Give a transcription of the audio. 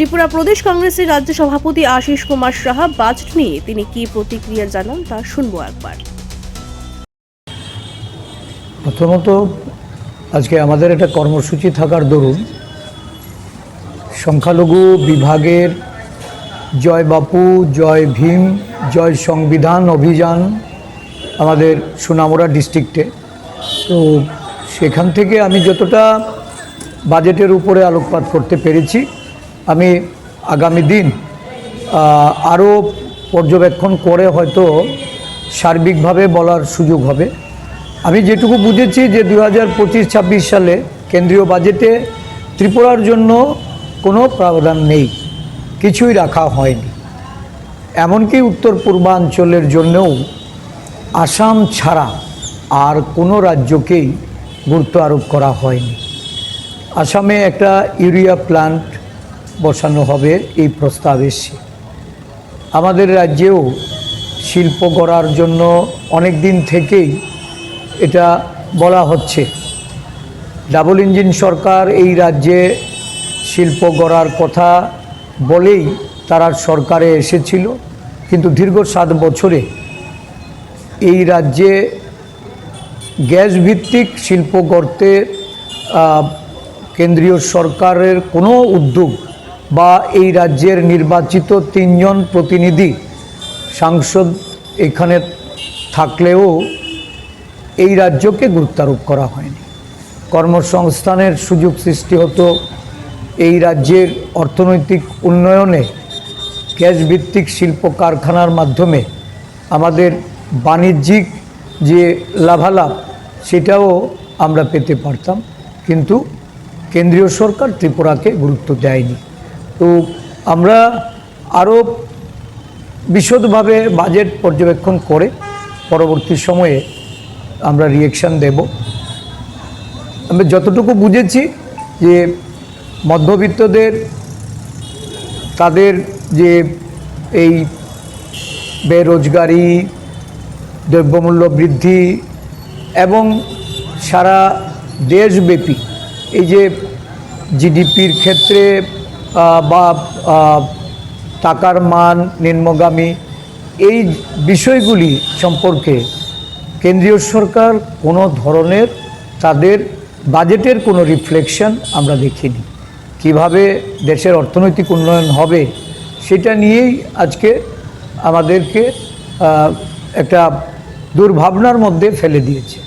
ত্রিপুরা প্রদেশ কংগ্রেসের রাজ্য সভাপতি আশিস কুমার সাহা বাজেট নিয়ে তিনি কি প্রতিক্রিয়া জানান তা শুনব একবার। প্রথমত, আজকে আমাদের একটা কর্মসূচি থাকার দরুন সংখ্যালঘু বিভাগের জয় বাপু, জয় ভীম, জয় সংবিধান অভিযান আমাদের সুনামুরা ডিস্ট্রিক্টে। তো সেখান থেকে আমি যতটা বাজেটের উপরে আলোকপাত করতে পেরেছি আমি আগামী দিন আরও পর্যবেক্ষণ করে হয়তো সার্বিকভাবে বলার সুযোগ হবে। আমি যেটুকু বুঝেছি যে দু হাজার পঁচিশ, ছাব্বিশ সালে কেন্দ্রীয় বাজেটে ত্রিপুরার জন্য কোনো প্রাবধান নেই, কিছুই রাখা হয়নি। এমনকি উত্তর পূর্বাঞ্চলের জন্যও আসাম ছাড়া আর কোনো রাজ্যকেই গুরুত্ব আরোপ করা হয়নি। আসামে একটা ইউরিয়া প্ল্যান্ট বসানো হবে এই প্রস্তাব এসছে আমাদের রাজ্যেও শিল্প গড়ার জন্য অনেক দিন থেকেই এটা বলা হচ্ছে। ডাবল ইঞ্জিন সরকার এই রাজ্যে শিল্প গড়ার কথা বলেই তারা সরকারে এসেছিল, কিন্তু দীর্ঘ সাত বছরে এই রাজ্যে গ্যাস ভিত্তিক শিল্প গড়তে কেন্দ্রীয় সরকারের কোনো উদ্যোগ বা এই রাজ্যের নির্বাচিত তিনজন প্রতিনিধি সাংসদ এখানে থাকলেও এই রাজ্যকে গুরুত্বারোপ করা হয়নি। কর্মসংস্থানের সুযোগ সৃষ্টি হতো এই রাজ্যের অর্থনৈতিক উন্নয়নে গ্যাস ভিত্তিক শিল্প কারখানার মাধ্যমে। আমাদের বাণিজ্যিক যে লাভালাভ, সেটাও আমরা পেতে পারতাম। কিন্তু কেন্দ্রীয় সরকার ত্রিপুরাকে গুরুত্ব দেয়নি। তো আমরা আরও বিশদভাবে বাজেট পর্যবেক্ষণ করে পরবর্তী সময়ে আমরা রিয়েকশন দেব। আমি যতটুকু বুঝেছি যে মধ্যবিত্তদের, তাদের যে এই বেরোজগারি, দ্রব্যমূল্য বৃদ্ধি এবং সারা দেশব্যাপী এই যে জিডিপির ক্ষেত্রে বা টাকার মান, নিম্নগামী, এই বিষয়গুলি সম্পর্কে কেন্দ্রীয় সরকার কোনো ধরনের তাদের বাজেটের কোনো রিফ্লেকশন আমরা দেখিনি। কীভাবে দেশের অর্থনৈতিক উন্নয়ন হবে সেটা নিয়েই আজকে আমাদেরকে একটা দুর্ভাবনার মধ্যে ফেলে দিয়েছে।